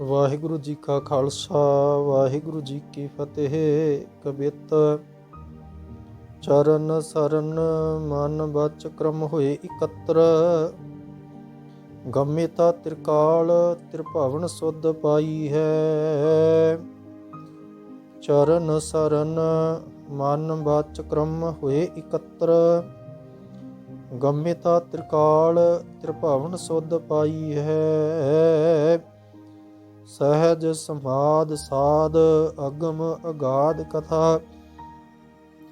ਵਾਹਿਗੁਰੂ ਜੀ ਕਾ ਖਾਲਸਾ, ਵਾਹਿਗੁਰੂ ਜੀ ਕੀ ਫਤਿਹ। ਕਬਿਤ ਚਰਨ ਸਰਨ ਮਨ ਬਚ ਕਰਮ ਹੋਏ ਇਕੱਤਰ। ਗਮਿਤਾ ਤਿਰਕਾਲ ਤਿਰਭਾਵਨ ਸੁਧ ਪਾਈ ਹੈ। ਚਰਨ ਸਰਨ ਮਨ ਬਚ ਕਰਮ ਹੋਏ ਇਕੱਤਰ। ਗੰਮੇਤਾ ਤਿਰਕਾਲ ਤਿਰਭਾਵਨ ਸੁਧ ਪਾਈ ਹੈ। ਸਹਿਜ ਸਮਾਦ ਸਾਧ ਅਗਮ ਅਗਾਧ ਕਥਾ।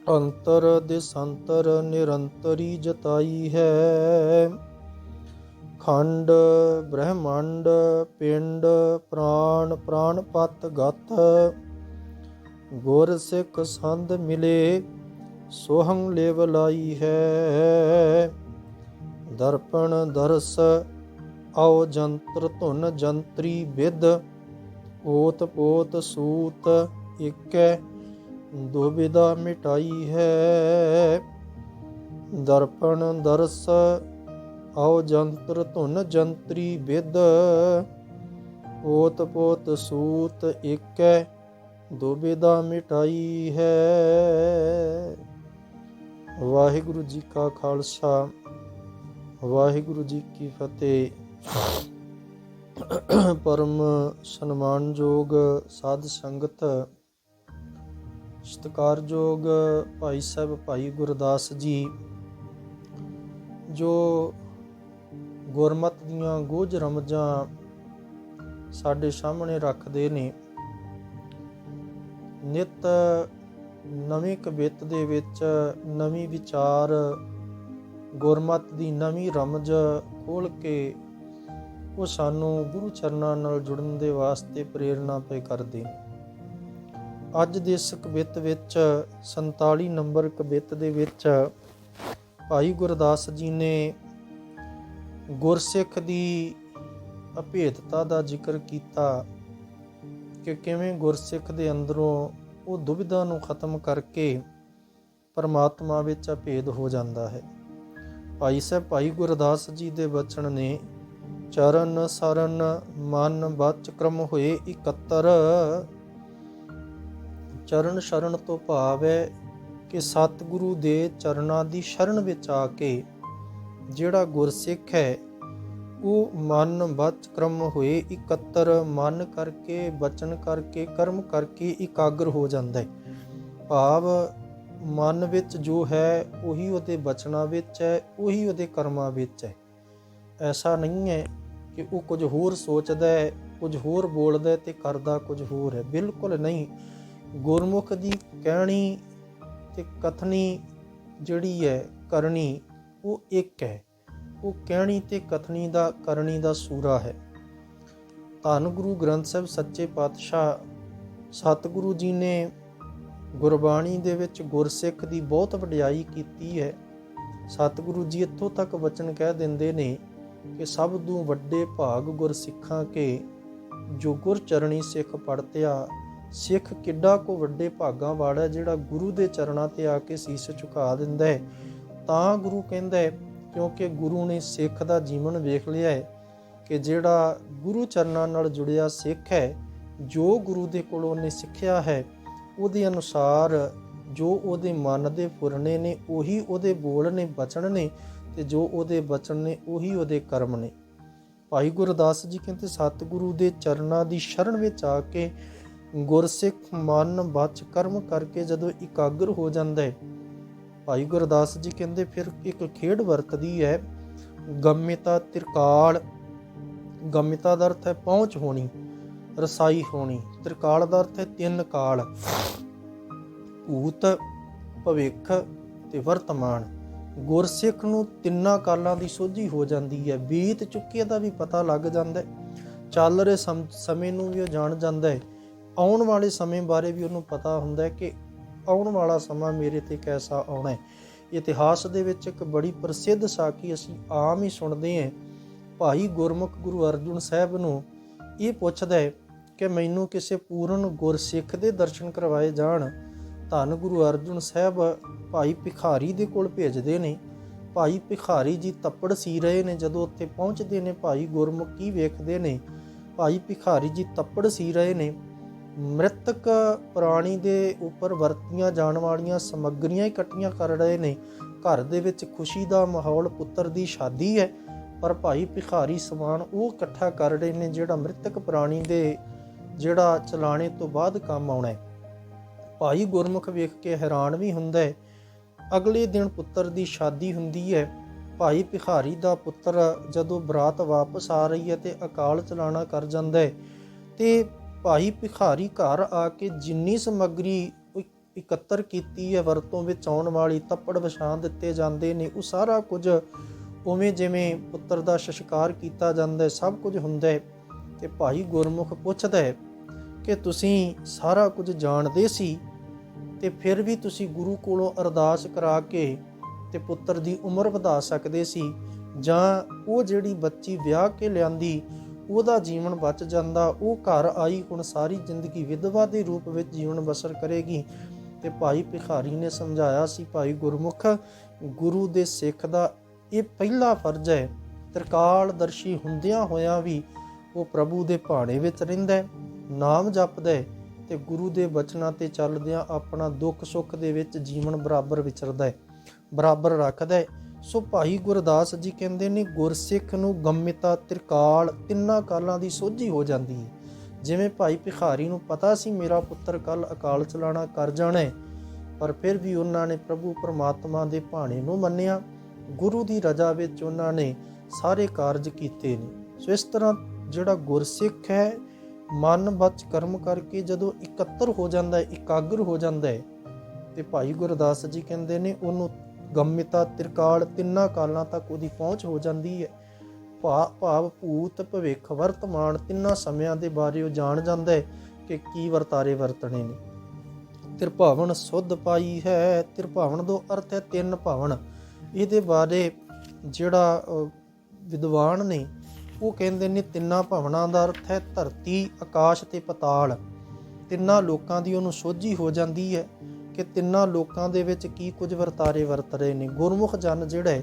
ਅੰਤਰ ਦਿਸੰਤਰ ਨਿਰੰਤਰੀ ਜਤਾਈ ਹੈ। ਖੰਡ, ਬ੍ਰਹਮੰਡ, ਪਿੰਡ, ਪ੍ਰਾਣ ਪ੍ਰਾਣਪਤ ਗਤ। ਗੁਰ ਸਿੱਖ ਸੰਧ ਮਿਲੇ ਸੋਹੰ ਲੇਵ ਲਾਈ ਹੈ। ਦਰਪਣ ਦਰਸ ਆਓ ਜੰਤਰ ਧੁਨ ਜੰਤਰੀ ਵਿਦ ਓਤ ਪੋਤ ਸੂਤ ਇਕੈ ਦੁਬਿਦਾ ਮਿਟਾਈ ਹੈ। ਦਰਪਣ ਦਰਸ, ਆਓ ਜੰਤਰ ਧੁਨ ਜੰਤਰੀ ਵਿਦ ਓਤ ਪੋਤ ਸੂਤ ਇਕੈ ਦੁਬਿਦਾ ਮਿਟਾਈ ਹੈ। ਵਾਹਿਗੁਰੂ ਜੀ ਕਾ ਖਾਲਸਾ, ਵਾਹਿਗੁਰੂ ਜੀ ਕੀ ਫਤਿਹ। ਪਰਮ ਸਨਮਾਨਯੋਗ ਸਾਧ ਸੰਗਤ, ਸਤਿਕਾਰਯੋਗ ਭਾਈ ਸਾਹਿਬ, ਭਾਈ ਗੁਰਦਾਸ ਜੀ, ਜੋ ਗੁਰਮਤ ਦੀਆਂ ਗੋਝ ਰਮਜਾਂ ਸਾਡੇ ਸਾਹਮਣੇ ਰੱਖਦੇ ਨੇ, ਨਿਤ ਨਵੀਂ ਕਵਿਤ ਦੇ ਵਿੱਚ ਨਵੀਂ ਵਿਚਾਰ, ਗੁਰਮਤ ਦੀ ਨਵੀਂ ਰਮਜ ਖੋਲ ਕੇ ਉਹ ਸਾਨੂੰ ਗੁਰੂ ਚਰਨਾਂ ਨਾਲ ਜੁੜਨ ਦੇ ਵਾਸਤੇ ਪ੍ਰੇਰਣਾ ਪਏ ਕਰਦੇ ਅੱਜ ਦੇ ਇਸ ਕਵਿਤ ਵਿੱਚ 47 ਨੰਬਰ ਕਵਿਤ ਦੇ ਵਿੱਚ ਭਾਈ ਗੁਰਦਾਸ ਜੀ ਨੇ ਗੁਰਸਿੱਖ ਦੀ ਅਭੇਦਤਾ ਦਾ ਜ਼ਿਕਰ ਕੀਤਾ ਕਿ ਕਿਵੇਂ ਗੁਰਸਿੱਖ ਦੇ ਅੰਦਰੋਂ ਉਹ ਦੁਬਿਧਾ ਨੂੰ ਖਤਮ ਕਰਕੇ ਪਰਮਾਤਮਾ ਵਿੱਚ ਅਭੇਦ ਹੋ ਜਾਂਦਾ ਹੈ। ਭਾਈ ਸਾਹਿਬ, ਭਾਈ ਗੁਰਦਾਸ ਜੀ ਦੇ ਬਚਨ ਨੇ ਚਰਨ ਸਰਨ ਮਨ ਬਚ ਕਰਮ ਹੋਏ ਇਕੱਤਰ। ਚਰਨ ਸ਼ਰਨ ਤੋਂ ਭਾਵ ਹੈ ਕਿ ਸਤਿਗੁਰੂ ਦੇ ਚਰਨਾਂ ਦੀ ਸ਼ਰਨ ਵਿੱਚ ਆ ਕੇ ਜਿਹੜਾ ਗੁਰਸਿੱਖ ਹੈ, ਉਹ ਮਨ ਬਚ ਕ੍ਰਮ ਹੋਏ ਇਕੱਤਰ। ਮਨ ਕਰਕੇ, ਬਚਨ ਕਰਕੇ, ਕਰਮ ਕਰਕੇ ਇਕਾਗਰ ਹੋ ਜਾਂਦਾ ਹੈ। ਭਾਵ ਮਨ ਵਿੱਚ ਜੋ ਹੈ, ਉਹੀ ਉਹਦੇ ਬਚਨਾਂ ਵਿੱਚ ਹੈ, ਉਹੀ ਉਹਦੇ ਕਰਮਾਂ ਵਿੱਚ ਹੈ। ਐਸਾ ਨਹੀਂ ਹੈ ਕਿ ਉਹ ਕੁਝ ਹੋਰ ਸੋਚਦਾ ਹੈ, ਕੁਝ ਹੋਰ ਬੋਲਦਾ ਹੈ ਤੇ ਕਰਦਾ ਕੁਝ ਹੋਰ ਹੈ। ਬਿਲਕੁਲ ਨਹੀਂ। ਗੁਰਮੁਖ ਦੀ ਕਹਿਣੀ ਤੇ ਕਥਨੀ ਜਿਹੜੀ ਹੈ, ਕਰਨੀ, ਉਹ ਇੱਕ ਹੈ। ਉਹ ਕਹਿਣੀ ਤੇ ਕਥਨੀ ਦਾ, ਕਰਨੀ ਦਾ ਸੂਰਾ ਹੈ। ਧੰਨ ਗੁਰੂ ਗ੍ਰੰਥ ਸਾਹਿਬ, ਸੱਚੇ ਪਾਤਸ਼ਾਹ, ਸਤਿਗੁਰੂ ਜੀ ਨੇ ਗੁਰਬਾਣੀ ਦੇ ਵਿੱਚ ਗੁਰਸਿੱਖ ਦੀ ਬਹੁਤ ਵਡਿਆਈ ਕੀਤੀ ਹੈ। ਸਤਿਗੁਰੂ ਜੀ ਇੱਥੋਂ ਤੱਕ ਵਚਨ ਕਹਿ ਦਿੰਦੇ ਨੇ ਕਿ ਸਭ ਤੋਂ ਵੱਡੇ ਭਾਗ ਗੁਰਸਿੱਖਾਂ ਕੇ ਜੋ ਗੁਰ ਚਰਣੀ ਸਿੱਖ ਪੜਤਿਆ ਸਿੱਖ ਕਿੱਡਾ ਕੋ ਵੱਡੇ ਭਾਗਾਂ ਵਾਲਾ ਜਿਹੜਾ ਗੁਰੂ ਦੇ ਚਰਨਾਂ ਤੇ ਆ ਕੇ ਸੀਸ ਝੁਕਾ ਦਿੰਦਾ ਹੈ। ਤਾਂ ਗੁਰੂ ਕਹਿੰਦਾ ਹੈ, ਕਿਉਂਕਿ ਗੁਰੂ ਨੇ ਸਿੱਖ ਦਾ ਜੀਵਨ ਵੇਖ ਲਿਆ ਹੈ ਕਿ ਜਿਹੜਾ ਗੁਰੂ ਚਰਨਾਂ ਨਾਲ ਜੁੜਿਆ ਸਿੱਖ ਹੈ, ਜੋ ਗੁਰੂ ਦੇ ਕੋਲੋਂ ਉਹਨੇ ਸਿੱਖਿਆ ਹੈ, ਉਹਦੇ ਅਨੁਸਾਰ ਜੋ ਉਹਦੇ ਮਨ ਦੇ ਫੁਰਨੇ ਨੇ, ਉਹੀ ਉਹਦੇ ਬੋਲ ਨੇ ਬਚਣ ਨੇ ਤੇ ਜੋ ਉਹਦੇ ਬਚਨ ਨੇ ਉਹੀ ਉਹਦੇ ਕਰਮ ਨੇ। ਭਾਈ ਗੁਰਦਾਸ ਜੀ ਕਹਿੰਦੇ, ਸਤਿਗੁਰੂ ਦੇ ਚਰਨਾਂ ਦੀ ਸ਼ਰਨ ਵਿੱਚ ਆ ਕੇ ਗੁਰਸਿੱਖ ਮਨ ਬਚ ਕਰਮ ਕਰਕੇ ਜਦੋਂ ਇਕਾਗਰ ਹੋ ਜਾਂਦਾ ਹੈ, ਭਾਈ ਗੁਰਦਾਸ ਜੀ ਕਹਿੰਦੇ, ਫਿਰ ਇੱਕ ਖੇਡ ਵਰਤਦੀ ਹੈ, ਗਮਿਤਾ ਤਿਰਕਾਲ। ਗਮਿਤਾ ਦਾ ਅਰਥ ਹੈ ਪਹੁੰਚ ਹੋਣੀ, ਰਸਾਈ ਹੋਣੀ। ਤ੍ਰਿਕਾਲ ਦਾ ਅਰਥ ਹੈ ਤਿੰਨ ਕਾਲ। ਭੂਤ, ਭਵਿੱਖ ਤੇ ਵਰਤਮਾਨ। ਗੁਰਸਿੱਖ ਨੂੰ ਤਿੰਨਾਂ ਕਾਲਾਂ ਦੀ ਸੋਝੀ ਹੋ ਜਾਂਦੀ ਹੈ। ਬੀਤ ਚੁੱਕੇ ਦਾ ਵੀ ਪਤਾ ਲੱਗ ਜਾਂਦਾ ਹੈ। ਚੱਲ ਰਹੇ ਸਮ- ਸਮੇਂ ਨੂੰ ਵੀ ਉਹ ਜਾਣ ਜਾਂਦਾ ਹੈ। ਆਉਣ ਵਾਲੇ ਸਮੇਂ ਬਾਰੇ ਵੀ ਉਹਨੂੰ ਪਤਾ ਹੁੰਦਾ ਹੈ ਕਿ ਆਉਣ ਵਾਲਾ ਸਮਾਂ ਮੇਰੇ ਤੇ ਕੈਸਾ ਆਉਣਾ ਹੈ। ਇਤਿਹਾਸ ਦੇ ਵਿੱਚ ਇੱਕ ਬੜੀ ਪ੍ਰਸਿੱਧ ਸਾਖੀ ਅਸੀਂ ਆਮ ਹੀ ਸੁਣਦੇ ਹਾਂ। ਭਾਈ ਗੁਰਮੁਖ ਗੁਰੂ ਅਰਜੁਨ ਸਾਹਿਬ ਨੂੰ ਇਹ ਪੁੱਛਦਾ ਹੈ ਕਿ ਮੈਨੂੰ ਕਿਸੇ ਪੂਰਨ ਗੁਰਸਿੱਖ ਦੇ ਦਰਸ਼ਨ ਕਰਵਾਏ ਜਾਣ। ਧੰਨ ਗੁਰੂ ਅਰਜੁਨ ਸਾਹਿਬ, ਭਾਈ ਭਿਖਾਰੀ ਦੇ ਕੋਲ ਭੇਜਦੇ ਨੇ। ਭਾਈ ਭਿਖਾਰੀ ਜੀ ਤੱਪੜ ਸੀ ਰਹੇ ਨੇ, ਜਦੋਂ ਉੱਥੇ ਪਹੁੰਚਦੇ ਨੇ, ਭਾਈ ਗੁਰਮੁਖ ਕੀ ਵੇਖਦੇ ਨੇ। ਭਾਈ ਭਿਖਾਰੀ ਜੀ ਤੱਪੜ ਸੀ ਰਹੇ ਨੇ। ਮ੍ਰਿਤਕ ਪ੍ਰਾਣੀ ਦੇ ਉੱਪਰ ਵਰਤੀਆਂ ਜਾਣ ਵਾਲੀਆਂ ਸਮੱਗਰੀਆਂ ਇਕੱਠੀਆਂ ਕਰ ਰਹੇ ਨੇ। ਘਰ ਦੇ ਵਿੱਚ ਖੁਸ਼ੀ ਦਾ ਮਾਹੌਲ, ਪੁੱਤਰ ਦੀ ਸ਼ਾਦੀ ਹੈ, ਪਰ ਭਾਈ ਭਿਖਾਰੀ ਸਮਾਨ ਉਹ ਇਕੱਠਾ ਕਰ ਰਹੇ ਨੇ, ਜਿਹੜਾ ਮ੍ਰਿਤਕ ਪ੍ਰਾਣੀ ਦੇ ਜਿਹੜਾ ਚਲਾਣੇ ਤੋਂ ਬਾਅਦ ਕੰਮ ਆਉਣਾ ਹੈ। ਭਾਈ ਗੁਰਮੁਖ ਵੇਖ ਕੇ ਹੈਰਾਨ ਵੀ ਹੁੰਦਾ ਹੈ। ਅਗਲੇ ਦਿਨ ਪੁੱਤਰ ਦੀ ਸ਼ਾਦੀ ਹੁੰਦੀ ਹੈ। ਭਾਈ ਭਿਖਾਰੀ ਦਾ ਪੁੱਤਰ ਜਦੋਂ ਬਰਾਤ ਵਾਪਸ ਆ ਰਹੀ ਹੈ ਤੇ ਅਕਾਲ ਚਲਾਣਾ ਕਰ ਜਾਂਦਾ ਹੈ ਤੇ ਭਾਈ ਭਿਖਾਰੀ ਘਰ ਆ ਕੇ ਜਿੰਨੀ ਸਮੱਗਰੀ ਇ- ਇਕੱਤਰ ਕੀਤੀ ਹੈ, ਵਰਤੋਂ ਵਿੱਚ ਆਉਣ ਵਾਲੀ ਤੱਪੜ ਵਿਛਾਣ ਦਿੱਤੇ ਜਾਂਦੇ ਨੇ, ਉਹ ਸਾਰਾ ਕੁਝ ਉਵੇਂ ਜਿਵੇਂ ਪੁੱਤਰ ਦਾ ਸਸਕਾਰ ਕੀਤਾ ਜਾਂਦਾ ਹੈ, ਸਭ ਕੁਝ ਹੁੰਦਾ ਹੈ ਤੇ ਭਾਈ ਗੁਰਮੁਖ ਪੁੱਛਦਾ ਹੈ ਕਿ ਤੁਸੀਂ ਸਾਰਾ ਕੁਝ ਜਾਣਦੇ ਸੀ ਤੇ ਫਿਰ ਵੀ ਤੁਸੀਂ ਗੁਰੂ ਕੋਲੋਂ ਅਰਦਾਸ ਕਰਾ ਕੇ ਤੇ ਪੁੱਤਰ ਦੀ ਉਮਰ ਵਧਾ ਸਕਦੇ ਸੀ ਜਾਂ ਉਹ ਜਿਹੜੀ ਬੱਚੀ ਵਿਆਹ ਕੇ ਲਿਆਂਦੀ, ਉਹਦਾ ਜੀਵਨ ਬਚ ਜਾਂਦਾ, ਉਹ ਘਰ ਆਈ, ਹੁਣ ਸਾਰੀ ਜ਼ਿੰਦਗੀ ਵਿਧਵਾ ਦੇ ਰੂਪ ਵਿੱਚ ਜੀਵਨ ਬਸਰ ਕਰੇਗੀ। ਤੇ ਭਾਈ ਭਿਖਾਰੀ ਨੇ ਸਮਝਾਇਆ ਸੀ, ਭਾਈ ਗੁਰਮੁਖ, ਗੁਰੂ ਦੇ ਸਿੱਖ ਦਾ ਇਹ ਪਹਿਲਾ ਫਰਜ਼ ਹੈ, ਤ੍ਰਿਕਾਲਦਰਸ਼ੀ ਹੁੰਦਿਆਂ ਹੋਇਆਂ ਵੀ ਉਹ ਪ੍ਰਭੂ ਦੇ ਭਾਣੇ ਵਿੱਚ ਰਹਿੰਦਾ ਹੈ। ਨਾਮ ਜਪਦਾ ਹੈ ਤੇ ਗੁਰੂ ਦੇ ਬਚਨਾਂ ਤੇ ਚੱਲਦਿਆਂ ਆਪਣਾ ਦੁੱਖ ਸੁੱਖ ਦੇ ਵਿੱਚ ਜੀਵਨ ਬਰਾਬਰ ਵਿਚਰਦਾ ਹੈ। ਬਰਾਬਰ ਰੱਖਦਾ ਹੈ। ਸੋ ਭਾਈ ਗੁਰਦਾਸ ਜੀ ਕਹਿੰਦੇ ਨੇ, ਗੁਰਸਿੱਖ ਨੂੰ ਗੰਮਿਤਾ, ਤ੍ਰਿਕਾਲ ਤਿੰਨਾਂ ਕਾਲਾਂ ਦੀ ਸੋਝੀ ਹੋ ਜਾਂਦੀ ਹੈ। ਜਿਵੇਂ ਭਾਈ ਭਿਖਾਰੀ ਨੂੰ ਪਤਾ ਸੀ, ਮੇਰਾ ਪੁੱਤਰ ਕੱਲ ਅਕਾਲ ਚਲਾਣਾ ਕਰ ਜਾਣਾ ਪਰ ਫਿਰ ਵੀ ਉਹਨਾਂ ਨੇ ਪ੍ਰਭੂ ਪਰਮਾਤਮਾ ਦੇ ਭਾਣੇ ਨੂੰ ਮੰਨਿਆ। ਗੁਰੂ ਦੀ ਰਜ਼ਾ ਵਿੱਚ ਉਹਨਾਂ ਨੇ ਸਾਰੇ ਕਾਰਜ ਕੀਤੇ ਨੇ। ਸੋ ਇਸ ਤਰ੍ਹਾਂ ਜਿਹੜਾ ਗੁਰਸਿੱਖ ਹੈ ਮਨ ਬਚ ਕਰਮ ਕਰਕੇ ਜਦੋਂ ਇਕੱਤਰ ਹੋ ਜਾਂਦਾ ਹੈ, ਇਕਾਗਰ ਹੋ ਜਾਂਦਾ ਹੈ, ਤੇ ਭਾਈ ਗੁਰਦਾਸ ਜੀ ਕਹਿੰਦੇ ਨੇ ਉਹਨੂੰ ਗੰਮਿਤਾ, ਤ੍ਰਿਕਾਲ ਤਿੰਨਾਂ ਕਾਲਾਂ ਤੱਕ ਉਹਦੀ ਪਹੁੰਚ ਹੋ ਜਾਂਦੀ ਹੈ। ਭਾ- ਭਾਵ, ਭੂਤ, ਭਵਿੱਖ, ਵਰਤਮਾਨ ਤਿੰਨਾਂ ਸਮਿਆਂ ਦੇ ਬਾਰੇ ਉਹ ਜਾਣ ਜਾਂਦਾ ਹੈ ਕਿ ਕੀ ਵਰਤਾਰੇ ਵਰਤਣੇ ਨੇ। ਤ੍ਰਿਭਾਵਨ ਸੁਧ ਪਾਈ ਹੈ, ਤ੍ਰਿਭਾਵਨ ਦਾ ਅਰਥ ਹੈ, ਤਿੰਨ ਭਾਵਨ। ਇਹਦੇ ਬਾਰੇ ਜਿਹੜਾ ਵਿਦਵਾਨ ਨੇ ਉਹ ਕਹਿੰਦੇ ਨੇ, ਤਿੰਨਾਂ ਭਵਨਾਂ ਦਾ ਅਰਥ ਹੈ ਧਰਤੀ, ਆਕਾਸ਼ ਤੇ ਪਤਾਲ। ਤਿੰਨਾਂ ਲੋਕਾਂ ਦੀ ਉਹਨੂੰ ਸੋਝੀ ਹੋ ਜਾਂਦੀ ਹੈ ਕਿ ਤਿੰਨਾਂ ਲੋਕਾਂ ਦੇ ਵਿੱਚ ਕੀ ਕੁਝ ਵਰਤਾਰੇ ਵਰਤ ਰਹੇ ਨੇ। ਗੁਰਮੁਖ ਜਨ ਜਿਹੜਾ ਹੈ,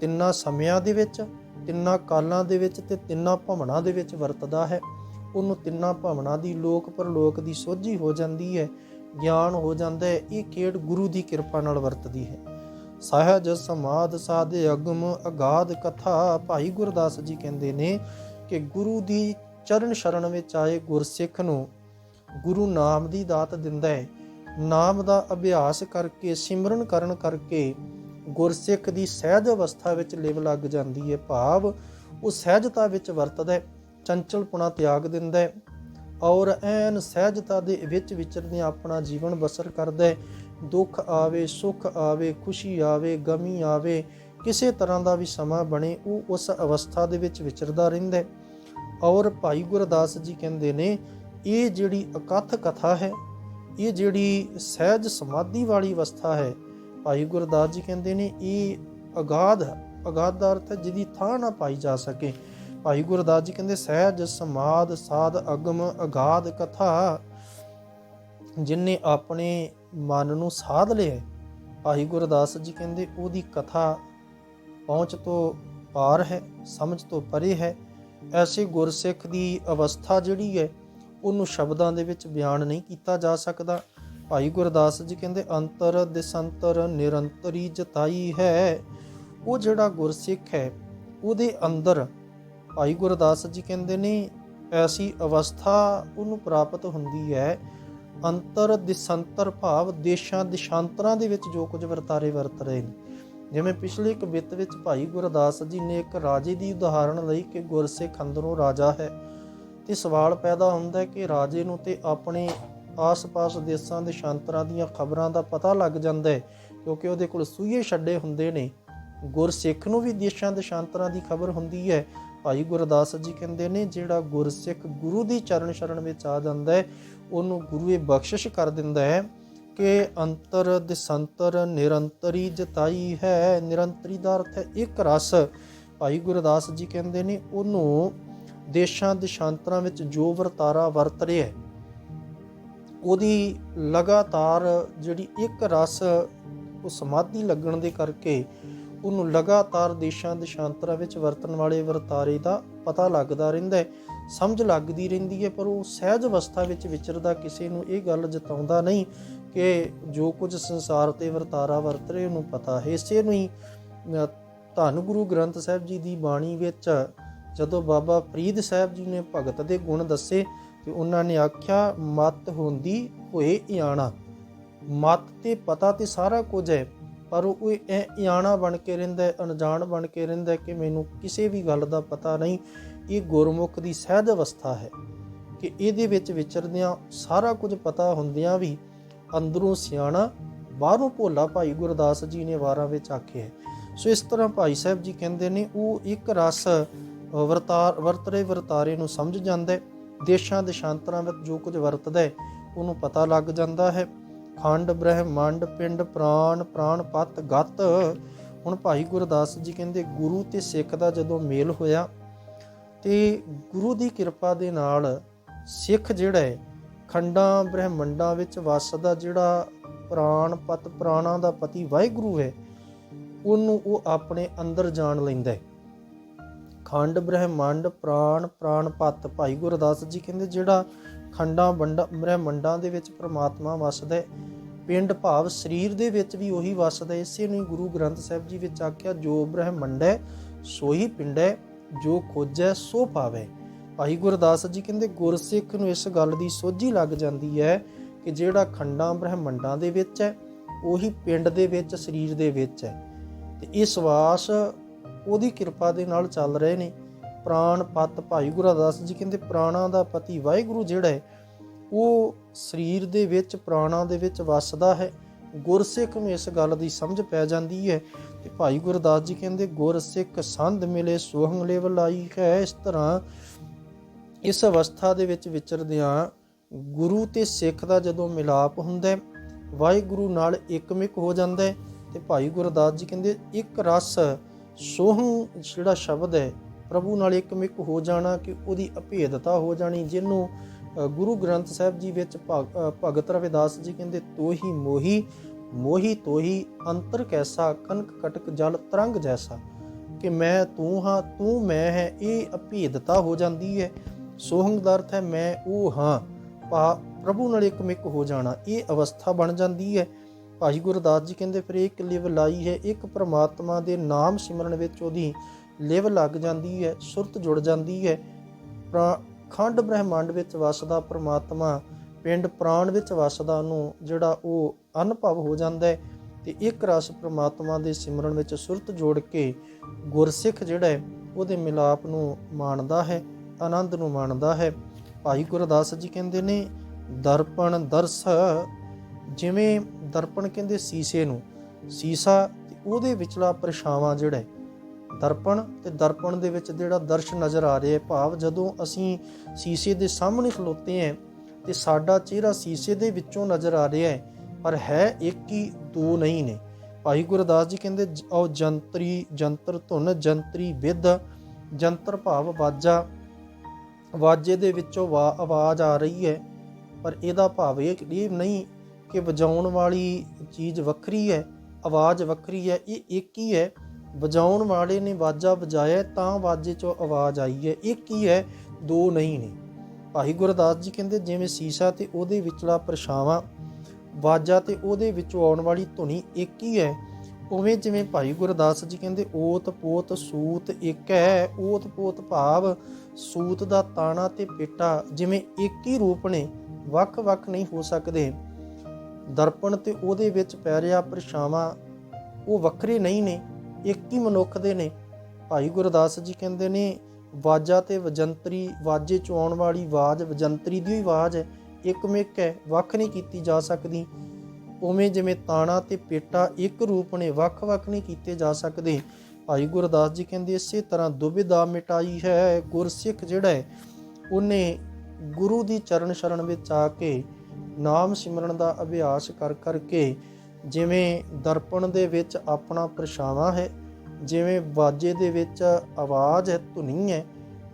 ਤਿੰਨਾਂ ਸਮਿਆਂ ਦੇ ਵਿੱਚ, ਤਿੰਨਾਂ ਕਾਲਾਂ ਦੇ ਵਿੱਚ ਤੇ ਤਿੰਨਾਂ ਭਵਨਾਂ ਦੇ ਵਿੱਚ ਵਰਤਦਾ ਹੈ। ਉਹਨੂੰ ਤਿੰਨਾਂ ਭਵਨਾਂ ਦੀ ਲੋਕ ਪਰਲੋਕ ਦੀ ਸੋਝੀ ਹੋ ਜਾਂਦੀ ਹੈ, ਗਿਆਨ ਹੋ ਜਾਂਦਾ ਹੈ। ਇਹ ਖੇਡ ਗੁਰੂ ਦੀ ਕਿਰਪਾ ਨਾਲ ਵਰਤਦੀ ਹੈ। ਸਹਿਜ ਸਮਾਦ ਸਾਧ ਅਗਮ ਅਗਾਧ ਕਥਾ ਭਾਈ ਗੁਰਦਾਸ ਜੀ ਕਹਿੰਦੇ ਨੇ ਕਿ ਗੁਰੂ ਦੀ ਚਰਨ ਸ਼ਰਨ ਵਿੱਚ ਆਏ ਗੁਰਸਿੱਖ ਨੂੰ ਗੁਰੂ ਨਾਮ ਦੀ ਦਾਤ ਦਿੰਦਾ ਹੈ। ਨਾਮ ਦਾ ਅਭਿਆਸ ਕਰਕੇ, ਸਿਮਰਨ ਕਰਨ ਕਰਕੇ ਗੁਰਸਿੱਖ ਦੀ ਸਹਿਜ ਅਵਸਥਾ ਵਿੱਚ ਲਿਵ ਲੱਗ ਜਾਂਦੀ ਹੈ। ਭਾਵ ਉਹ ਸਹਿਜਤਾ ਵਿੱਚ ਵਰਤਦਾ ਹੈ, ਚੰਚਲਪੁਣਾ ਤਿਆਗ ਦਿੰਦਾ ਹੈ ਔਰ ਐਨ ਸਹਿਜਤਾ ਦੇ ਵਿੱਚ ਵਿਚਰਦਿਆਂ ਆਪਣਾ ਜੀਵਨ ਬਸਰ ਕਰਦਾ ਹੈ। ਦੁੱਖ ਆਵੇ, ਸੁੱਖ ਆਵੇ, ਖੁਸ਼ੀ ਆਵੇ, ਗਮੀ ਆਵੇ, ਕਿਸੇ ਤਰ੍ਹਾਂ ਦਾ ਵੀ ਸਮਾਂ ਬਣੇ, ਉਹ ਉਸ ਅਵਸਥਾ ਦੇ ਵਿੱਚ ਵਿਚਰਦਾ ਰਹਿੰਦਾ ਹੈ। ਔਰ ਭਾਈ ਗੁਰਦਾਸ ਜੀ ਕਹਿੰਦੇ ਨੇ, ਇਹ ਜਿਹੜੀ ਅਕਥ ਕਥਾ ਹੈ, ਇਹ ਜਿਹੜੀ ਸਹਿਜ ਸਮਾਧੀ ਵਾਲੀ ਅਵਸਥਾ ਹੈ, ਭਾਈ ਗੁਰਦਾਸ ਜੀ ਕਹਿੰਦੇ ਨੇ, ਇਹ ਅਗਾਧ ਅਗਾਧ ਦਾ ਅਰਥ ਹੈ ਜਿਹਦੀ ਥਾਂ ਨਾ ਪਾਈ ਜਾ ਸਕੇ। ਭਾਈ ਗੁਰਦਾਸ ਜੀ ਕਹਿੰਦੇ, ਸਹਿਜ ਸਮਾਦ ਸਾਧ, ਅਗਮ, ਅਗਾਧ ਕਥਾ ਜਿਨਨੇ ਆਪਣੇ ਮਨ ਨੂੰ ਸਾਧ ਲਿਆ ਭਾਈ ਗੁਰਦਾਸ ਜੀ ਕਹਿੰਦੇ, ਉਹਦੀ ਕਥਾ ਪਹੁੰਚ ਤੋਂ ਪਾਰ ਹੈ, ਸਮਝ ਤੋਂ ਪਰੇ ਹੈ। ਐਸੇ ਗੁਰਸਿੱਖ ਦੀ ਅਵਸਥਾ ਜਿਹੜੀ ਹੈ, ਉਹਨੂੰ ਸ਼ਬਦਾਂ ਦੇ ਵਿੱਚ ਬਿਆਨ ਨਹੀਂ ਕੀਤਾ ਜਾ ਸਕਦਾ। ਭਾਈ ਗੁਰਦਾਸ ਜੀ ਕਹਿੰਦੇ, ਅੰਤਰ ਦਿਸੰਤਰ ਨਿਰੰਤਰੀ ਜਤਾਈ ਹੈ। ਉਹ ਜਿਹੜਾ ਗੁਰਸਿੱਖ ਹੈ, ਉਹਦੇ ਅੰਦਰ ਭਾਈ ਗੁਰਦਾਸ ਜੀ ਕਹਿੰਦੇ ਨੇ, ਐਸੀ ਅਵਸਥਾ ਉਹਨੂੰ ਪ੍ਰਾਪਤ ਹੁੰਦੀ ਹੈ ਅੰਤਰ, ਦਿਸੰਤਰ ਭਾਵ ਦੇਸ਼ਾਂ, ਦਿਸ਼ਾਂਤਰਾਂ ਦੇ ਵਿੱਚ ਜੋ ਕੁਝ ਵਰਤਾਰੇ ਵਰਤ ਰਹੇ ਨੇ। ਜਿਵੇਂ ਪਿਛਲੇ ਇੱਕ ਬਿੱਤ ਵਿੱਚ ਭਾਈ ਗੁਰਦਾਸ ਜੀ ਨੇ ਇੱਕ ਰਾਜੇ ਦੀ ਉਦਾਹਰਣ ਲਈ ਕਿ ਗੁਰਸਿੱਖ ਅੰਦਰੋਂ ਰਾਜਾ ਹੈ, ਤੇ ਸਵਾਲ ਪੈਦਾ ਹੁੰਦਾ ਹੈ ਕਿ ਰਾਜੇ ਨੂੰ ਤੇ ਆਪਣੇ ਆਸ-ਪਾਸ ਦੇਸ਼ਾਂ ਦੇ ਸ਼ਾਂਤਰਾਂ ਦੀਆਂ ਖਬਰਾਂ ਦਾ ਪਤਾ ਲੱਗ ਜਾਂਦਾ ਹੈ, ਕਿਉਂਕਿ ਉਹਦੇ ਕੋਲ ਸੂਈਏ ਛੱਡੇ ਹੁੰਦੇ ਨੇ। ਗੁਰਸਿੱਖ ਨੂੰ ਵੀ ਦੇਸ਼ਾਂ ਦੇ ਸ਼ਾਂਤਰਾਂ ਦੀ ਖਬਰ ਹੁੰਦੀ ਹੈ, ਭਾਈ ਗੁਰਦਾਸ ਜੀ ਕਹਿੰਦੇ ਨੇ, ਜਿਹੜਾ ਗੁਰਸਿੱਖ ਗੁਰੂ ਦੀ ਚਰਨ ਸ਼ਰਨ ਵਿੱਚ ਆ ਜਾਂਦਾ ਹੈ ਉਹਨੂੰ ਗੁਰੂ ਇਹ ਬਖਸ਼ਿਸ਼ ਕਰ ਦਿੰਦਾ ਹੈ ਕਿ ਅੰਤਰ ਦਿਸੰਤਰ ਨਿਰੰਤਰੀ ਜਤਾਈ ਹੈ। ਨਿਰੰਤਰੀ ਦਾ ਅਰਥ ਹੈ ਇੱਕ ਰਸ। ਭਾਈ ਗੁਰਦਾਸ ਜੀ ਕਹਿੰਦੇ ਨੇ, ਉਹਨੂੰ ਦੇਸ਼ਾਂ ਦਿਸ਼ਾਂਤਰਾਂ ਵਿੱਚ ਜੋ ਵਰਤਾਰਾ ਵਰਤ ਰਿਹਾ ਹੈ, ਉਹਦੀ ਲਗਾਤਾਰ ਜਿਹੜੀ ਇੱਕ ਰਸ ਉਹ ਸਮਾਧੀ ਲੱਗਣ ਦੇ ਕਰਕੇ ਉਹਨੂੰ ਲਗਾਤਾਰ ਦੇਸ਼ਾਂ ਦੇਸ਼ਾਂਤਰਾਂ ਵਿੱਚ ਵਰਤਣ ਵਾਲੇ ਵਰਤਾਰੇ ਦਾ ਪਤਾ ਲੱਗਦਾ ਰਹਿੰਦਾ ਹੈ। ਸਮਝ ਲੱਗਦੀ ਰਹਿੰਦੀ ਹੈ, ਪਰ ਉਹ ਸਹਿਜ ਅਵਸਥਾ ਵਿੱਚ ਵਿਚਰਦਾ ਕਿਸੇ ਨੂੰ ਇਹ ਗੱਲ ਜਤਾਉਂਦਾ ਨਹੀਂ ਕਿ ਜੋ ਕੁਝ ਸੰਸਾਰ ਤੇ ਵਰਤਾਰਾ ਵਰਤ ਰਹੇ ਉਹਨੂੰ ਪਤਾ ਹੈ। ਇਸੇ ਨੂੰ ਹੀ ਧੰਨ ਗੁਰੂ ਗ੍ਰੰਥ ਸਾਹਿਬ ਜੀ ਦੀ ਬਾਣੀ ਵਿੱਚ ਜਦੋਂ ਬਾਬਾ ਫਰੀਦ ਸਾਹਿਬ ਜੀ ਨੇ ਭਗਤ ਦੇ ਗੁਣ ਦੱਸੇ ਤੇ ਉਹਨਾਂ ਨੇ ਆਖਿਆ, ਮਤ ਹੁੰਦੀ ਹੋਏ ਇਆਣਾ। ਮਤ ਤੇ ਪਤਾ ਤੇ ਸਾਰਾ ਕੁਝ ਹੈ, ਪਰ ਉਹ ਇਹ ਇਆਣਾ ਬਣ ਕੇ ਰਹਿੰਦਾ ਅਣਜਾਣ ਬਣ ਕੇ ਰਹਿੰਦਾ ਕਿ ਮੈਨੂੰ ਕਿਸੇ ਵੀ ਗੱਲ ਦਾ ਪਤਾ ਨਹੀਂ ਇਹ ਗੁਰਮੁਖ ਦੀ ਸਹਿਜ ਅਵਸਥਾ ਹੈ ਕਿ ਇਹਦੇ ਵਿੱਚ ਵਿਚਰਦਿਆਂ ਸਾਰਾ ਕੁਝ ਪਤਾ ਹੁੰਦਿਆਂ ਵੀ ਅੰਦਰੋਂ ਸਿਆਣਾ, ਬਾਹਰੋਂ ਭੋਲਾ ਭਾਈ ਗੁਰਦਾਸ ਜੀ ਨੇ ਵਾਰਾਂ ਵਿੱਚ ਆਖਿਆ ਹੈ। ਸੋ ਇਸ ਤਰ੍ਹਾਂ ਭਾਈ ਸਾਹਿਬ ਜੀ ਕਹਿੰਦੇ ਨੇ, ਉਹ ਇੱਕ ਰਸ ਵਰਤਾਰ ਵਰਤਰੇ ਵਰਤਾਰੇ ਨੂੰ ਸਮਝ ਜਾਂਦਾ ਹੈ, ਦੇਸ਼ਾਂ ਦੇਸ਼ਾਂਤਰਾਂ ਵਿੱਚ ਜੋ ਕੁਝ ਵਰਤਦਾ ਹੈ, ਉਹਨੂੰ ਪਤਾ ਲੱਗ ਜਾਂਦਾ ਹੈ। ਖੰਡ, ਬ੍ਰਹਿਮੰਡ, ਪਿੰਡ, ਪ੍ਰਾਣ ਪ੍ਰਾਣ ਪਤ, ਗਤ। ਹੁਣ ਭਾਈ ਗੁਰਦਾਸ ਜੀ ਕਹਿੰਦੇ, ਗੁਰੂ ਤੇ ਸਿੱਖ ਦਾ ਜਦੋਂ ਮੇਲ ਹੋਇਆ ਤੇ ਗੁਰੂ ਦੀ ਕਿਰਪਾ ਦੇ ਨਾਲ ਸਿੱਖ ਜਿਹੜਾ ਹੈ, ਖੰਡਾਂ, ਬ੍ਰਹਿਮੰਡਾਂ ਵਿੱਚ ਵਸਦਾ ਜਿਹੜਾ ਪ੍ਰਾਣ ਪਤ ਪ੍ਰਾਣਾ ਦਾ ਪਤੀ ਵਾਹਿਗੁਰੂ ਹੈ, ਉਹਨੂੰ ਉਹ ਆਪਣੇ ਅੰਦਰ ਜਾਣ ਲੈਂਦਾ ਹੈ। ਖੰਡ, ਬ੍ਰਹਿਮੰਡ, ਪ੍ਰਾਣ ਪ੍ਰਾਣ ਪਤ, ਭਾਈ ਗੁਰਦਾਸ ਜੀ ਕਹਿੰਦੇ ਜਿਹੜਾ ਖੰਡਾਂ ਬੰਡਾ ਬ੍ਰਹਿਮੰਡਾਂ ਦੇ ਵਿੱਚ ਪ੍ਰਮਾਤਮਾ ਵਸਦਾ ਹੈ, ਪਿੰਡ ਭਾਵ ਸਰੀਰ ਦੇ ਵਿੱਚ ਵੀ ਉਹੀ ਵਸਦਾ ਇਸੇ ਨੂੰ ਗੁਰੂ ਗ੍ਰੰਥ ਸਾਹਿਬ ਜੀ ਵਿੱਚ ਆਖਿਆ, ਜੋ ਬ੍ਰਹਿਮੰਡ ਹੈ, ਸੋਹੀ ਪਿੰਡ ਹੈ। ਜੋ ਖੋਜੈ ਸੋ ਪਾਵੇ ਭਾਈ ਗੁਰਦਾਸ ਜੀ ਕਹਿੰਦੇ, ਗੁਰਸਿੱਖ ਨੂੰ ਇਸ ਗੱਲ ਦੀ ਸੋਝੀ ਲੱਗ ਜਾਂਦੀ ਹੈ ਕਿ ਜਿਹੜਾ ਖੰਡਾਂ ਬ੍ਰਹਿਮੰਡਾਂ ਦੇ ਵਿੱਚ ਹੈ, ਉਹੀ ਪਿੰਡ ਦੇ ਵਿੱਚ, ਸਰੀਰ ਦੇ ਵਿੱਚ ਹੈ। ਤੇ ਇਹ ਸਵਾਸ ਉਹਦੀ ਕਿਰਪਾ ਦੇ ਨਾਲ ਚੱਲ ਰਹੇ ਨੇ। ਪ੍ਰਾਣ ਪਤ ਭਾਈ ਗੁਰਦਾਸ ਜੀ ਕਹਿੰਦੇ, ਪ੍ਰਾਣਾ ਦਾ ਪਤੀ ਵਾਹਿਗੁਰੂ ਜਿਹੜਾ ਹੈ, ਉਹ ਸਰੀਰ ਦੇ ਵਿੱਚ, ਪ੍ਰਾਣਾ ਦੇ ਵਿੱਚ ਵੱਸਦਾ ਹੈ। ਗੁਰਸਿੱਖ ਨੂੰ ਇਸ ਗੱਲ ਦੀ ਸਮਝ ਪੈ ਜਾਂਦੀ ਹੈ ਤੇ ਭਾਈ ਗੁਰਦਾਸ ਜੀ ਕਹਿੰਦੇ, ਗੁਰਸਿੱਖ ਸੰਧ ਮਿਲੇ ਸੁਹੰਗ ਲੇਵਲ ਆਈ ਹੈ। ਇਸ ਤਰ੍ਹਾਂ ਇਸ ਅਵਸਥਾ ਦੇ ਵਿੱਚ ਵਿਚਰਦਿਆਂ ਗੁਰੂ ਤੇ ਸਿੱਖ ਦਾ ਜਦੋਂ ਮਿਲਾਪ ਹੁੰਦਾ ਹੈ, ਵਾਹਿਗੁਰੂ ਨਾਲ ਇੱਕਮਿਕ ਹੋ ਜਾਂਦਾ ਹੈ ਤੇ ਭਾਈ ਗੁਰਦਾਸ ਜੀ ਕਹਿੰਦੇ, ਇੱਕ ਰਸ ਸੋਹ ਜਿਹੜਾ ਸ਼ਬਦ ਹੈ, ਪ੍ਰਭੂ ਨਾਲ ਇੱਕਮਿਕ ਹੋ ਜਾਣਾ ਕਿ ਉਹਦੀ ਅਭੇਦਤਾ ਹੋ ਜਾਣੀ, ਜਿਹਨੂੰ ਗੁਰੂ ਗ੍ਰੰਥ ਸਾਹਿਬ ਜੀ ਵਿੱਚ ਭਗ- ਭਗਤ ਰਵਿਦਾਸ ਜੀ ਕਹਿੰਦੇ, ਤੋਹੀ ਮੋਹੀ ਮੋਹੀ ਤੋਹੀ, ਅੰਤਰ ਕੈਸਾ ਕਨਕ ਕਟਕ ਜਲ ਤਰੰਗ ਜੈਸਾ। ਕਿ ਮੈਂ ਤੂੰ ਹਾਂ, ਤੂੰ ਮੈਂ ਹੈ, ਇਹ ਅਭੇਦਤਾ ਹੋ ਜਾਂਦੀ ਹੈ। ਸੋਹੰਗ ਦਾ ਅਰਥ ਹੈ, ਮੈਂ ਉਹ ਹਾਂ। ਭਾ, ਪ੍ਰਭੂ ਨਾਲ ਇੱਕ ਇੱਕਮਿਕ ਹੋ ਜਾਣਾ। ਇਹ ਅਵਸਥਾ ਬਣ ਜਾਂਦੀ ਹੈ। ਭਾਈ ਗੁਰਦਾਸ ਜੀ ਕਹਿੰਦੇ, ਫਿਰ ਇੱਕ ਲਿਵ ਲਾਈ ਹੈ, ਇੱਕ ਪ੍ਰਮਾਤਮਾ ਦੇ ਨਾਮ ਸਿਮਰਨ ਵਿੱਚ ਉਹਦੀ ਲਿਵ ਲੱਗ ਜਾਂਦੀ ਹੈ, ਸੁਰਤ ਜੁੜ ਜਾਂਦੀ ਹੈ। ਪ੍ਰਾ- ਖੰਡ ਬ੍ਰਹਿਮੰਡ ਵਿੱਚ ਵਸਦਾ ਪ੍ਰਮਾਤਮਾ, ਪਿੰਡ ਪ੍ਰਾਣ ਵਿੱਚ ਵਸਦਾ ਨੂੰ ਜਿਹੜਾ ਉਹ ਅਨੁਭਵ ਹੋ ਜਾਂਦਾ ਹੈ ਤੇ ਇੱਕ ਰਸ ਪ੍ਰਮਾਤਮਾ ਦੇ ਸਿਮਰਨ ਵਿੱਚ ਸੁਰਤ ਜੋੜ ਕੇ ਗੁਰਸਿੱਖ ਜਿਹੜਾ ਹੈ, ਉਹਦੇ ਮਿਲਾਪ ਨੂੰ ਮਾਣਦਾ ਹੈ, ਆਨੰਦ ਨੂੰ ਮਾਣਦਾ ਹੈ। ਭਾਈ ਗੁਰਦਾਸ ਜੀ ਕਹਿੰਦੇ ਨੇ, ਦਰਪਣ ਦਰਸ ਜਿਵੇਂ ਦਰਪਣ ਕਹਿੰਦੇ ਸੀਸੇ ਨੂੰ, ਸੀਸਾ ਤੇ ਉਹਦੇ ਵਿਚਲਾ ਪਰਛਾਵਾਂ ਜਿਹੜਾ ਹੈ ਦਰਪਣ ਤੇ ਦਰਪਣ ਦੇ ਵਿੱਚ ਜਿਹੜਾ ਦਰਸ਼ ਨਜ਼ਰ ਆ ਰਿਹਾ ਹੈ, ਭਾਵ ਜਦੋਂ ਅਸੀਂ ਸੀਸੇ ਦੇ ਸਾਹਮਣੇ ਖਲੋਤੇ ਹਾਂ ਤੇ ਸਾਡਾ ਚਿਹਰਾ ਸੀਸੇ ਦੇ ਵਿੱਚੋਂ ਨਜ਼ਰ ਆ ਰਿਹਾ ਹੈ, ਪਰ ਹੈ ਇੱਕ ਹੀ, ਦੋ ਨਹੀਂ ਨੇ। ਭਾਈ ਗੁਰਦਾਸ ਜੀ ਕਹਿੰਦੇ, ਜ- ਉਹ ਜੰਤਰੀ, ਜੰਤਰ ਧੁਨ, ਜੰਤਰੀ ਵਿਦ ਜੰਤਰ ਭਾਵ ਵਾਜਾ। ਵਾਜੇ ਦੇ ਵਿੱਚੋਂ ਵਾ- ਆਵਾਜ਼ ਆ ਰਹੀ ਹੈ, ਪਰ ਇਹਦਾ ਭਾਵ ਇਹ ਇਹ ਨਹੀਂ ਕਿ ਵਜਾਉਣ ਵਾਲੀ ਚੀਜ਼ ਵੱਖਰੀ ਹੈ, ਆਵਾਜ਼ ਵੱਖਰੀ ਹੈ, ਇਹ ਇੱਕ ਹੀ ਹੈ। ਵਜਾਉਣ ਵਾਲੇ ਨੇ ਵਾਜਾ ਵਜਾਇਆ, ਤਾਂ ਵਾਜੇ 'ਚੋਂ ਆਵਾਜ਼ ਆਈ ਹੈ। ਇੱਕ ਹੀ ਹੈ? ਦੋ ਨਹੀਂ ਨੇ। ਭਾਈ ਗੁਰਦਾਸ ਜੀ ਕਹਿੰਦੇ, ਜਿਵੇਂ ਸੀਸਾ ਤੇ ਉਹਦੇ ਵਿਚਲਾ ਪਰਛਾਵਾਂ, ਵਾਜਾ ਤੇ ਉਹਦੇ ਵਿੱਚੋਂ ਆਉਣ ਵਾਲੀ ਧੁਨੀ ਇੱਕ ਹੀ ਹੈ। ਉਵੇਂ ਜਿਵੇਂ ਭਾਈ ਗੁਰਦਾਸ ਜੀ ਕਹਿੰਦੇ, ਓਤ ਪੋਤ ਸੂਤ ਇੱਕ ਹੈ, ਓਤ ਪੋਤ ਭਾਵ ਸੂਤ ਦਾ ਤਾਣਾ ਤੇ ਪੇਟਾ ਜਿਵੇਂ ਇੱਕ ਹੀ ਰੂਪ ਨੇ ਵੱਖ-ਵੱਖ ਨਹੀਂ ਹੋ ਸਕਦੇ। ਦਰਪਣ ਤੇ ਉਹਦੇ ਵਿੱਚ ਪੈ ਰਿਹਾ ਪਰਛਾਵਾਂ, ਉਹ ਵੱਖਰੇ ਨਹੀਂ ਨੇ। ਇੱਕ ਹੀ ਮਨੁੱਖ ਦੇ ਨੇ। ਭਾਈ ਗੁਰਦਾਸ ਜੀ ਕਹਿੰਦੇ ਨੇ, ਵਾਜਾ ਤੇ ਵਜੰਤਰੀ, ਵਾਜੇ ਚ ਆਉਣ ਵਾਲੀ ਆਵਾਜ਼ ਵਜੰਤਰੀ ਦੀ ਹੀ ਆਵਾਜ਼ ਹੈ। ਇੱਕ ਮਿੱਕ ਹੈ, ਵੱਖ ਨਹੀਂ ਕੀਤੀ ਜਾ ਸਕਦੀ। ਉਵੇਂ ਜਿਵੇਂ ਤਾਣਾ ਤੇ ਪੇਟਾ ਇੱਕ ਰੂਪ ਨੇ ਵੱਖ-ਵੱਖ ਨਹੀਂ ਕੀਤੇ ਜਾ ਸਕਦੇ। ਭਾਈ ਗੁਰਦਾਸ ਜੀ ਕਹਿੰਦੇ, ਇਸੇ ਤਰ੍ਹਾਂ ਦੁਬਿਧਾ ਮਿਟਾਈ ਹੈ, ਗੁਰਸਿੱਖ ਜਿਹੜਾ ਹੈ, ਉਹਨੇ ਗੁਰੂ ਦੀ ਚਰਨ ਸ਼ਰਨ ਵਿੱਚ ਆ ਕੇ ਨਾਮ ਸਿਮਰਨ ਦਾ ਅਭਿਆਸ ਕਰ ਕਰਕੇ ਜਿਵੇਂ ਦਰਪਣ ਦੇ ਵਿੱਚ ਆਪਣਾ ਪਰਛਾਵਾਂ ਹੈ, ਜਿਵੇਂ ਬਾਜੇ ਦੇ ਵਿੱਚ ਆਵਾਜ਼ ਹੈ, ਧੁਨੀ ਹੈ,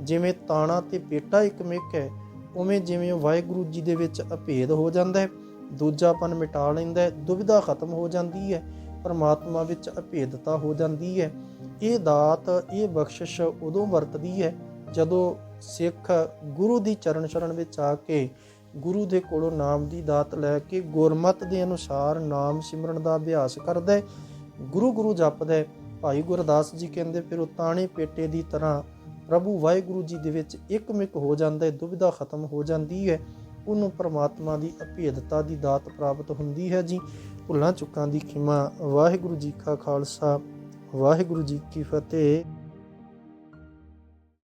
ਜਿਵੇਂ ਤਾਣਾ ਤੇ ਪੇਟਾ ਇੱਕ ਇੱਕਮਿਕ ਹੈ, ਉਵੇਂ ਜਿਵੇਂ ਵਾਹਿਗੁਰੂ ਜੀ ਦੇ ਵਿੱਚ ਅਭੇਦ ਹੋ ਜਾਂਦਾ ਹੈ ਦੂਜਾਪਨ ਮਿਟਾ ਲੈਂਦਾ ਹੈ ਦੁਬਿਧਾ ਖਤਮ ਹੋ ਜਾਂਦੀ ਹੈ, ਪਰਮਾਤਮਾ ਵਿੱਚ ਅਭੇਦਤਾ ਹੋ ਜਾਂਦੀ ਹੈ। ਇਹ ਦਾਤ, ਇਹ ਬਖਸ਼ਿਸ਼ ਉਦੋਂ ਵਰਤਦੀ ਹੈ ਜਦੋਂ ਸਿੱਖ ਗੁਰੂ ਦੀ ਚਰਨ ਸ਼ਰਨ ਵਿੱਚ ਆ ਕੇ ਗੁਰੂ ਦੇ ਕੋਲੋਂ ਨਾਮ ਦੀ ਦਾਤ ਲੈ ਕੇ ਗੁਰਮਤ ਦੇ ਅਨੁਸਾਰ ਨਾਮ ਸਿਮਰਨ ਦਾ ਅਭਿਆਸ ਕਰਦਾ ਹੈ। ਗੁਰੂ ਗੁਰੂ ਜਪਦਾ ਹੈ। ਭਾਈ ਗੁਰਦਾਸ ਜੀ ਕਹਿੰਦੇ, ਫਿਰ ਉਹ ਤਾਣੇ ਪੇਟੇ ਦੀ ਤਰ੍ਹਾਂ ਪ੍ਰਭੂ ਵਾਹਿਗੁਰੂ ਜੀ ਦੇ ਵਿੱਚ ਇੱਕਮਿਕ ਹੋ ਜਾਂਦਾ ਹੈ, ਦੁਬਿਧਾ ਖਤਮ ਹੋ ਜਾਂਦੀ ਹੈ। ਉਹਨੂੰ ਪਰਮਾਤਮਾ ਦੀ ਅਭੇਦਤਾ ਦੀ ਦਾਤ ਪ੍ਰਾਪਤ ਹੁੰਦੀ ਹੈ ਜੀ। ਭੁੱਲਾਂ ਚੁੱਕਾਂ ਦੀ ਖਿਮਾ, ਵਾਹਿਗੁਰੂ ਜੀ ਕਾ ਖਾਲਸਾ, ਵਾਹਿਗੁਰੂ ਜੀ ਕੀ ਫਤਿਹ।